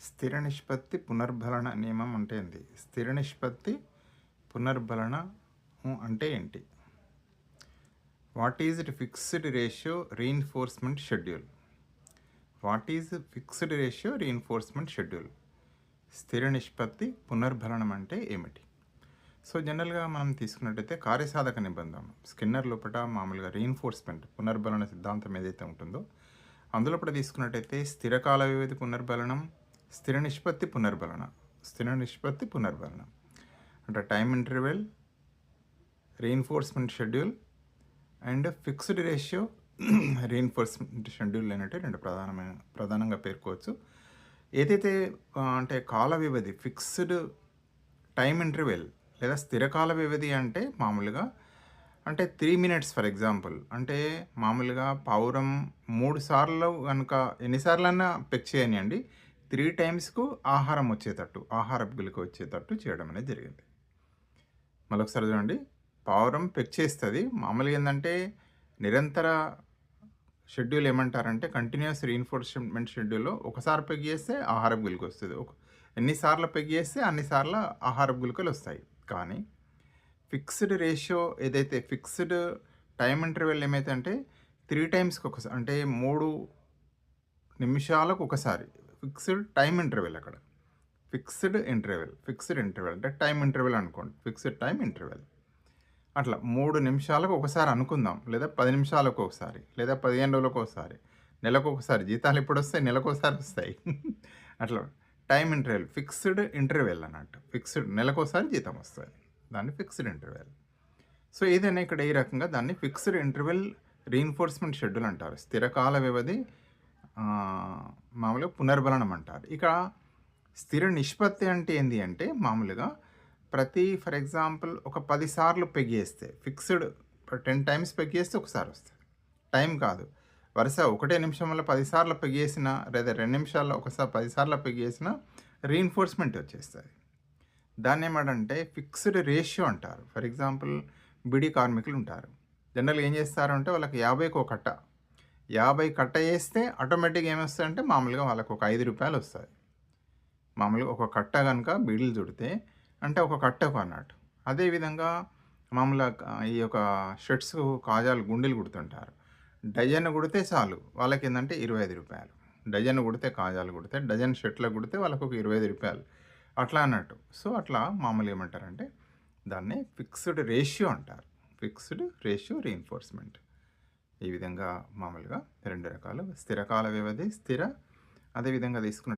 స్థిర నిష్పత్తి పునర్బలన నియమం అంటే ఏంటి స్థిర నిష్పత్తి పునర్బలన అంటే ఏంటి? What is it fixed ratio reinforcement schedule what is fixed ratio reinforcement schedule స్థిర నిష్పత్తి పునర్బలనం అంటే ఏమిటి? సో జనరల్గా మనం తీసుకున్నట్టయితే కార్యసాధక నిబంధన స్కిన్నర్ లోపల మామూలుగా రీఇన్ఫోర్స్మెంట్ పునర్బలన సిద్ధాంతం ఏదైతే ఉంటుందో అందులోపల తీసుకున్నట్టయితే స్థిరకాల వ్యవధి పునర్బలనం స్థిర నిష్పత్తి పునర్బలన స్థిర నిష్పత్తి పునర్బలన అంటే time interval reinforcement schedule and fixed ratio reinforcement schedule అనేవి రెండు ప్రధానమైన ప్రధానంగా పేర్కోవచ్చు. ఏదైతే అంటే కాల వ్యవధి ఫిక్స్డ్ టైం ఇంటర్వెల్ లేదా స్థిరకాల వ్యవధి అంటే మామూలుగా అంటే త్రీ మినిట్స్ ఫర్ ఎగ్జాంపుల్ అంటే మామూలుగా పావురం మూడు సార్లు కనుక ఎన్నిసార్లన్నా పెక్ చేయనియండి త్రీ టైమ్స్కు ఆహారం వచ్చేటట్టు ఆహారపు గులిక వచ్చేటట్టు చేయడం అనేది జరిగింది. మరొకసారి చూడండి పావురం పెక్ చేస్తుంది. మామూలుగా ఏంటంటే నిరంతర షెడ్యూల్ ఏమంటారంటే కంటిన్యూస్ రీఎన్ఫోర్స్మెంట్ షెడ్యూల్లో ఒకసారి పెగ్ చేస్తే ఆహారపు గులిక వస్తుంది. ఒక ఎన్నిసార్లు పెగ్ చేస్తే అన్నిసార్లు ఆహారపు గులికలు వస్తాయి. కానీ ఫిక్స్డ్ రేషియో ఏదైతే ఫిక్స్డ్ టైం ఇంటర్వెల్ ఏమైతే అంటే త్రీ టైమ్స్కి ఒకసారి అంటే మూడు నిమిషాలకు ఒకసారి ఫిక్స్డ్ టైం ఇంటర్వెల్ అక్కడ. ఫిక్స్డ్ ఇంటర్వెల్ ఫిక్స్డ్ ఇంటర్వెల్ అంటే టైం ఇంటర్వెల్ అనుకోండి. Fixed time interval. అట్లా మూడు నిమిషాలకు ఒకసారి అనుకుందాం. లేదా పది నిమిషాలకు ఒకసారి లేదా పదిహేను రోజులకు ఒకసారి నెలకు ఒకసారి జీతాలు ఎప్పుడు వస్తాయి నెలకు ఒకసారి వస్తాయి. అట్లా టైం ఇంటర్వెల్ ఫిక్స్డ్ ఇంటర్వెల్ అన్నట్టు. ఫిక్స్డ్ నెలకు ఒకసారి జీతం వస్తుంది. దాన్ని ఫిక్స్డ్ ఇంటర్వెల్. సో ఏదైనా ఇక్కడ ఈ రకంగా దాన్ని ఫిక్స్డ్ ఇంటర్వెల్ రీఎన్ఫోర్స్మెంట్ షెడ్యూల్ అంటారు. స్థిరకాల వ్యవధి మామూలుగా పునర్బలనం అంటారు. ఇక స్థిర నిష్పత్తి అంటే ఏంటి అంటే మామూలుగా ప్రతి ఫర్ ఎగ్జాంపుల్ ఒక పదిసార్లు పెగ్గేస్తే ఫిక్స్డ్ టెన్ టైమ్స్ పెగ్గేస్తే ఒకసారి వస్తుంది టైం కాదు. వరుస ఒకటే నిమిషంలో పది సార్లు లేదా రెండు నిమిషాల్లో ఒకసారి పదిసార్లు పెగ్గేసిన రీఎన్ఫోర్స్మెంట్ వచ్చేస్తుంది దాన్ని ఏమంటే ఫిక్స్డ్ రేషియో అంటారు. ఫర్ ఎగ్జాంపుల్ బిడి కార్మికులు ఉంటారు. జనరల్గా ఏం చేస్తారంటే వాళ్ళకి యాభైకి ఒక కట్ట యాభై కట్ట వేస్తే ఆటోమేటిక్గా ఏమొస్తాయంటే మామూలుగా వాళ్ళకి ఒక ఐదు రూపాయలు వస్తుంది మామూలుగా ఒక కట్ట కనుక బీడీలు చుడితే అంటే ఒక కట్టకు అన్నట్టు. అదేవిధంగా మామూలుగా ఈ యొక్క షర్ట్స్ కాజాలు గుండెలు కుడుతుంటారు. డజన్ కుడితే చాలు వాళ్ళకి ఏంటంటే ఇరవై ఐదు రూపాయలు. డజన్ కుడితే కాజాలు కుడితే డజన్ షర్ట్లకు కుడితే వాళ్ళకు ఒక ఇరవై ఐదు రూపాయలు. అట్లా అన్నట్టు. సో అట్లా మామూలు ఏమంటారంటే దాన్ని ఫిక్స్డ్ రేషియో అంటారు. Fixed ratio reinforcement. ఈ విధంగా మామూలుగా రెండు రకాలు. స్థిరకాల వ్యవధి స్థిర అదేవిధంగా తీసుకున్న